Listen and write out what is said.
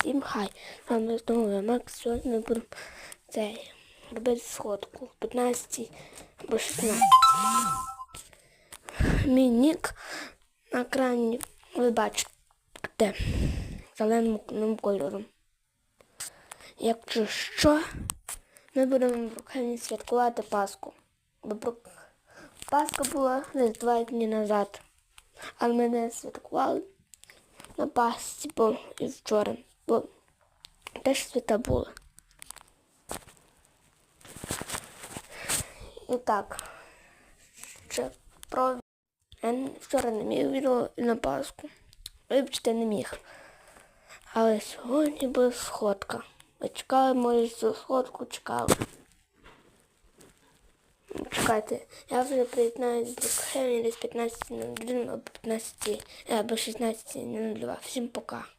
Всім хай. З вами знову я Макс. Сьогодні ми будемо цей, робити сходку 15 або 16. Мій нік на екрані ви бачите зеленим кольором. Якщо що, ми будемо в Брукхені святкувати Пасху. Бо Пасха була десь два дні назад. Але ми не святкували на Пасхі, бо і вчора. Бо теж свята були. І так. Ще про я вчора не міг відео на Пасху. Вибачте, не міг. Але сьогодні буде сходка. Ви чекали, може, сходку чекали. Чекайте, я вже приєднаюсь до Брукхевені десь 15.01 або 15 або 16.02. Всім пока.